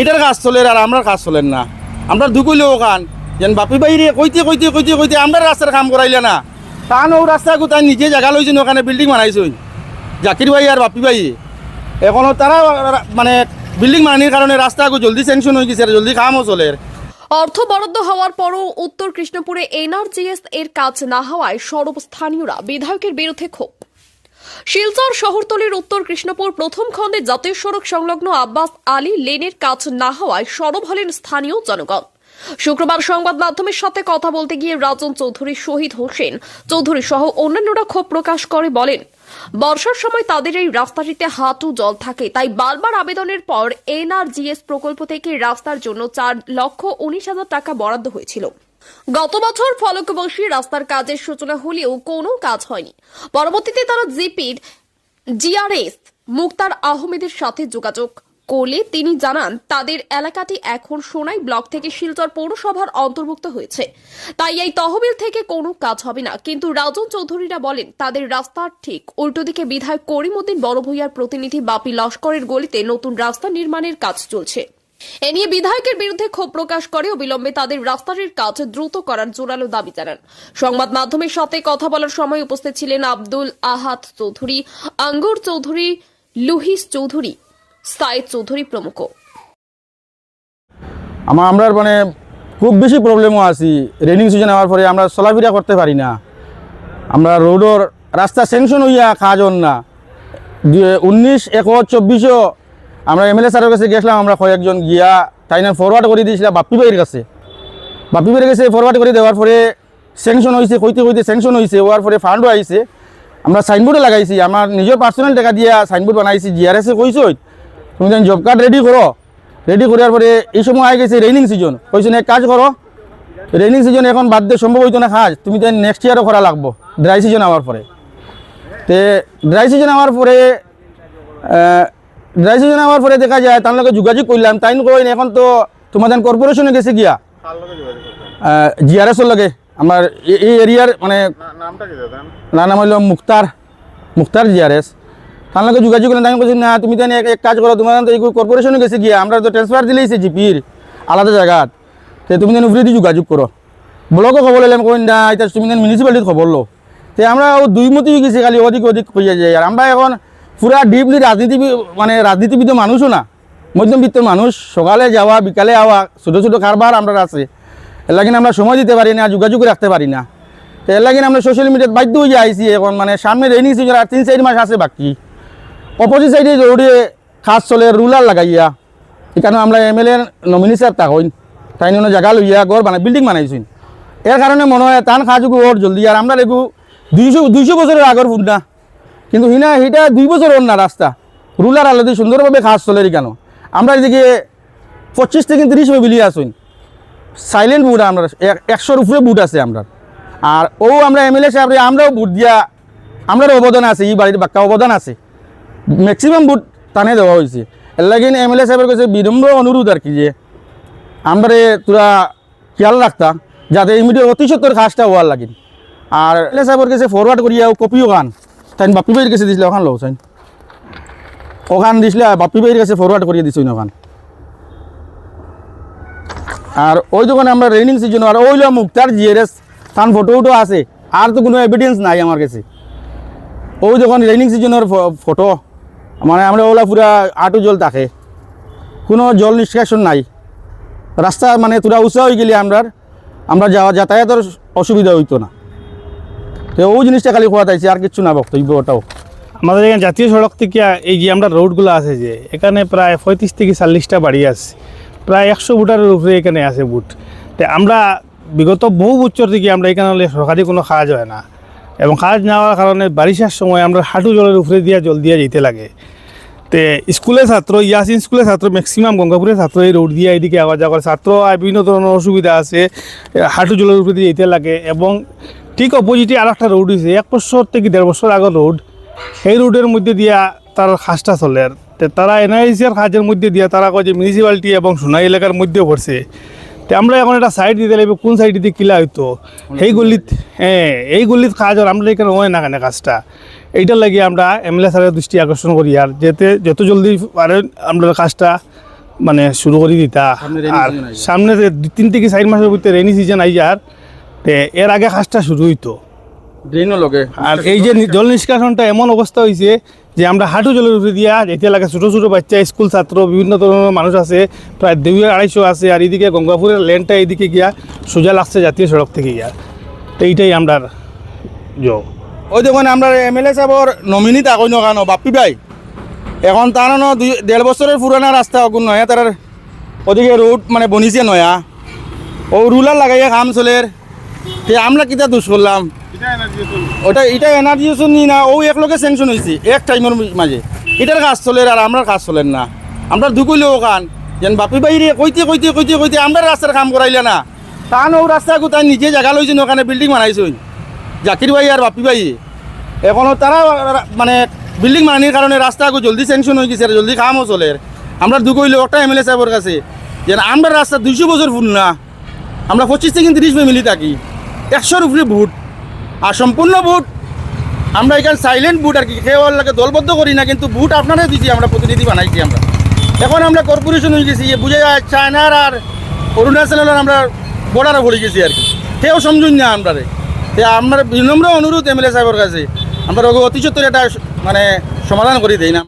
এটার কাজ চলে আর আমরা কাজ চলেন না। আমরা দুকুলে ওখান যেন বাপি বাইরে কইতে কইতে কইতে কইতে আমরা রাস্তার কাম করাইলে না। তান ও রাস্তা তাই নিজে জায়গা লইছেন ওখানে বিল্ডিং বানাইছেন জাকির ভাই আর বাপি ভাই। এখনও তারা মানে বিল্ডিং বানানির কারণে রাস্তা জলদি স্যাংশন হয়ে গেছে জলদি কামও চলে। অর্থ বরাদ্দ হওয়ার পরও উত্তর কৃষ্ণপুরে এনআরজিএস এর কাজ না হওয়ায় সরব স্থানীয়রা বিধায়কের বিরুদ্ধে ক্ষোভ। শিলচর শহরতলির উত্তর কৃষ্ণপুর প্রথম খণ্ডে জাতীয় সড়ক সংলগ্ন আব্বাস আলী লেনের কাজ না হওয়ায় সরব হলেন স্থানীয় জনগণ। শুক্রবার সংবাদ মাধ্যমের সাথে কথা বলতে গিয়ে রাজন চৌধুরী শহীদ হোসেন চৌধুরী সহ অন্যান্যরা ক্ষোভ প্রকাশ করে বলেন, বর্ষার সময় তাদের এই রাস্তাটিতে হাঁটু জল থাকে, তাই বারবার আবেদনের পর এনআরজিএস প্রকল্প থেকে রাস্তার জন্য চার লক্ষ উনিশ হাজার টাকা বরাদ্দ হয়েছিল। গত বছর ফলক বসিয়ে রাস্তার কাজের সূচনা হলেও কোনো কাজ হয়নি। পরবর্তীতে তারা জিপির জিআরএস মুক্তার আহমেদের সাথে যোগাযোগ করলে তিনি জানান, তাদের এলাকাটি এখন সোনাই ব্লক থেকে শিলচর পৌরসভার অন্তর্ভুক্ত হয়েছে। তাই এই তহবিল থেকে কোনো কাজ হবে না। কিন্তু রাজন চৌধুরীরা বলেন, তাদের রাস্তার ঠিক উল্টো দিকে বিধায়ক করিমউদ্দিন বড়ভূইয়ার প্রতিনিধি বাপি লস্করের গলিতে নতুন রাস্তা নির্মাণের কাজ চলছে। এ নিয়ে বিধায়কের বিরুদ্ধে ক্ষোভ প্রকাশ করে অবিলম্বে তাদের রাস্তাটির কাজ দ্রুত করার জোরালো দাবি জানান। সংবাদ মাধ্যমের সাথে কথা বলার সময় উপস্থিত ছিলেন আব্দুল আহাদ চৌধুরী, আঙ্গুর চৌধুরী, লুহিস চৌধুরী সাইদ চৌধুরী প্রমুখ। আমার আমরা মানে খুব বেশি প্রবলেমও আছি। রেনিং সিজন হওয়ার পরে আমরা চলাফেরা করতে পারি না। আমরা রোডর রাস্তা স্যাংশন হইয়া কাজ না। উনিশ একর চব্বিশও আমরা এমএলএ স্যারের কাছে গেছিলাম আমরা কয়েকজন গিয়া তাই না ফরওয়ার্ড করে দিয়েছিলাম বাপ্পি ভাইয়ের কাছে। বাপ্পি ভাইয়ের কাছে ফরওয়ার্ড করে দেওয়ার পরে স্যাংশন হয়েছে, কইতে কইতে স্যাংশন হয়েছে, হওয়ার পরে ফান্ডও আইছে। আমরা সাইনবোর্ডে লাগাইছি, আমার নিজের পার্সোনাল টাকা দিয়া সাইনবোর্ড বানাইছি জিআরএসে কইছই তুমি যেন জব কার্ড রেডি করো। রেডি করার পরে এই সময় আই গেছে রেইনিং সিজন কইছে এক কাজ করো। রেইনিং সিজন এখন বাদ দিয়ে সম্ভব হইতো না কাজ, তুমি তো নেক্সট ইয়ারও করা লাগবো ড্রাই সিজন হওয়ার পরে। তে ড্রাই সিজন হওয়ার পরে ড্রাই হওয়ার পরে দেখা যায় তার লগে যোগাযোগ করলাম তাই কইন এখন তো তোমাদের কর্পোরেশনে গেছে গিয়া। জিআরএসের লগে আমার এই এরিয়ার মানে না নাম হইল মুক্তার মুক্তার জিআরএস তার লগে যোগাযোগ করলেন তাই বলছি না তুমি তো এক কাজ করো তোমার তো এই কর্পোরেশনে গেছে গিয়া আমরা তো ট্রান্সফার দিলেইছে জিপির আলাদা জায়গাত তে তুমি যেন উপরে যোগাযোগ করো। ব্লকও খবর লইলাম কই না এটা তুমি যেন মিউনিসিপ্যালিটির খবর লো তে আমরা ও দুই মতি গেছি খালি অধিক অধিক কইয়া যায় আর আমরা এখন পুরা ডিপলি রাজনীতি মানে রাজনীতিবিদ মানুষও না। মধ্যবিত্ত মানুষ, সকালে যাওয়া, বিকালে আওয়া, ছোটো ছোটো কারবার আমরা আছে এর লাগিন আমরা সময় দিতে পারি না যোগাযোগ রাখতে পারি না। তো এর লাগিন আমরা সোশ্যাল মিডিয়াত বাধ্য হয়ে আইছি এখন মানে সামনে রেনিং সিজন আর তিন, চার মাস আছে বাকি। অপোজিট সাইডে জরুরি খাস চলে রুলার লাগাইয়া। এখানে আমরা এম এল এ নমিনি সাহেব তাকইন তাই নিয়ে জায়গা লইয়া গড় বানাই বিল্ডিং বানাইছেন। এর কারণে মনে হয় তান কাজগু ওর জলদি। আর আমরা দেখু দুইশো দুইশো বছরের আগর ফুট না। কিন্তু হিনা, হিটা দুই বছর অন্য রাস্তা। রুলার আলাদা সুন্দরভাবে কাজ চলে কেন? আমরা এদিকে পঁচিশ থেকে তিরিশ বিলি আসুন। সাইলেন্ট বুট আমরা, এক- একশোর উপরে বুট আছে আমরা। আর ও আমরা এমএলএ সাহেব আমরাও বুট দিয়া আমরাও অবদান আছে, এই বাড়ির বাক্কা অবদান আছে। ম্যাক্সিমাম বুট টানে দেওয়া হয়েছে। এর লাগে এমএলএ সাহেবের কাছে বিনম্র অনুরোধ আর কি যে, আমরা তোরা খেয়াল রাখতা, যাতে ইমিডিয়েট অতি সত্তর কাজটা হওয়ার লাগে। আর এমএলএ সাহেবের কাছে ফরওয়ার্ড করিয়া কপিও গান তাই বাপ্পি ভাইয়ের কাছে দিছিলে ওখান লও ওখান দিছিলে বাপ্পি ভাইয়ের কাছে ফরওয়ার্ড করিয়ে দিছই ওখান। আর ওই দোকানে আমরা রেনিং সিজন আর ওইলো মুক্তার জিআরএস তার ফটো উটো আছে, আর তো কোনো এভিডেন্স নাই আমার কাছে। ওই যখন রেনিং সিজনের ফটো মানে আমরা ওলা পুরা আটু জল থাকে কোনো জল নিষ্কাশন নাই। রাস্তা মানে তোরা উঁচা হয়ে গেলে আমরা আমরা যাওয়া যাতায়াতের অসুবিধা হইতো না। তো ওই জিনিসটা খালি খোয়া তাইছে আর কিছু না বক্তব্য ওটাও আমাদের এখানে জাতীয় সড়ক থেকে এই যে আমরা রোডগুলো আছে যে, এখানে প্রায় পঁয়ত্রিশ থেকে চাল্লিশটা বাড়ি আছে। প্রায় একশো বুটারের উপরে এখানে আছে বুট তো আমরা বিগত বহু বছর থেকে আমরা এখানে সরকারি কোনো কাজ হয় না। এবং কাজ না হওয়ার কারণে বারিশার সময় আমরা হাঁটু জলের উপরে দিয়া, জল দিয়া যেতে লাগে। তে স্কুলের ছাত্র, ইয়াসিন স্কুলের ছাত্র ম্যাক্সিমাম গঙ্গাপুরের ছাত্র এই রোড দিয়ে এদিকে আওয়া যাওয়া করে। ছাত্র বিভিন্ন ধরনের অসুবিধা আছে হাঁটু জলের উপরে দিয়ে যেতে লাগে এবং ঠিক অপোজিটে আর একটা রোড হয়েছে এক বছর থেকে দেড় বছর আগের রোড সেই রোডের মধ্যে দিয়া তার খাসটা চলে আর। তে তারা এনআইসির কাজের মধ্যে দিয়া তারা কয় যে মিউনিসিপ্যালিটি এবং সোনাই এলাকার মধ্যে পড়ছে তে আমরা এখন একটা সাইড দিতে লাগবে কোন সাইড দিয়ে কিলা হইতো? সেই গলিত হ্যাঁ এই গলিত কাজ আর আমরা এখানে হয় না কেন কাজটা? এইটার লাগে আমরা এমএলএ স্যারের দৃষ্টি আকর্ষণ করি আর। যাতে যত জলদি পারে আমরা কাজটা মানে শুরু করে দিতা। আর। সামনে তিন থেকে চার মাসের ভিতরে রেনি সিজন আই যার তে এর আগে কাজটা শুরু হইতো। ড্রেনও লগে। আর এই যে জল নিষ্কাশনটা এমন অবস্থা হয়েছে যে আমরা হাঁটু জলের উপরে দিয়া এতিয়া লাগে ছোটো ছোটো বাচ্চা স্কুল ছাত্র বিভিন্ন ধরনের মানুষ আছে প্রায় দুই আড়াইশো আছে আর এদিকে গঙ্গাপুরের ল্যান্ডটা এইদিকে গিয়া সোজা লাগছে জাতীয় সড়ক থেকে গিয়া। তো এইটাই আমরা জো। ওই দেখুন আমরা এম এল এ সাহেবর নমিনি তাকই নগানো বাপ্পি ভাই। এখন তার দুই দেড় বছরের পুরানা রাস্তা অগুন নয়া তার ওদিকে রোড মানে বনিছে নয়া। ও রুলার লাগাইয়া কাম চলের তে আমরা কিতা দোষ করলাম? ওটা, এটা এনার্জি নি না, ও একলগে স্যাংশন হয়েছে এক টাইমের মাঝে। এটার কাজ চলে আর আমরা কাজ চলেন না। আমরা ঢুকইলেও কান যেন বাপি বাইরে কইতে কইতে কইতে কইতে আমরা রাস্তার কাম করাইলে না। তান ও রাস্তা তাই নিজে জায়গা লইছেন, ওখানে বিল্ডিং বানাইছেন। জাকির ভাই আর বাপি ভাই, এখনও তারা মানে বিল্ডিং বানানির কারণে রাস্তা জলদি স্যাংশন হয়ে গেছে জলদি কামও চলে। আমরা ঢুকইলেও একটা এম এল এ সাহেবের কাছে, যেন আমরা রাস্তা দুইশো বছর ফুল না। আমরা পঁচিশ থেকে তিরিশ ফ্যামিলি থাকি। একশোর উপরে ভোট। আর সম্পূর্ণ ভোট, আমরা এখানে সাইলেন্ট বুট আর কি, কেউ লাগে দলবদ্ধ করি না, কিন্তু বুট আপনারাই দিচ্ছি আমরা প্রতিনিধি বানাইছি আমরা। এখন আমরা কর্পোরেশন হয়ে গেছি বুঝে যায় চায়নার আর অরুণাচলের আমরা বর্ডারে ভরে গেছি আর কি। কেউ সমঝুন না আমরা তে আমরা বিনম্র অনুরোধ এম এল এ সাহেবের কাছে। আমরা অতি সত্তর এটা মানে সমাধান করে দিই না।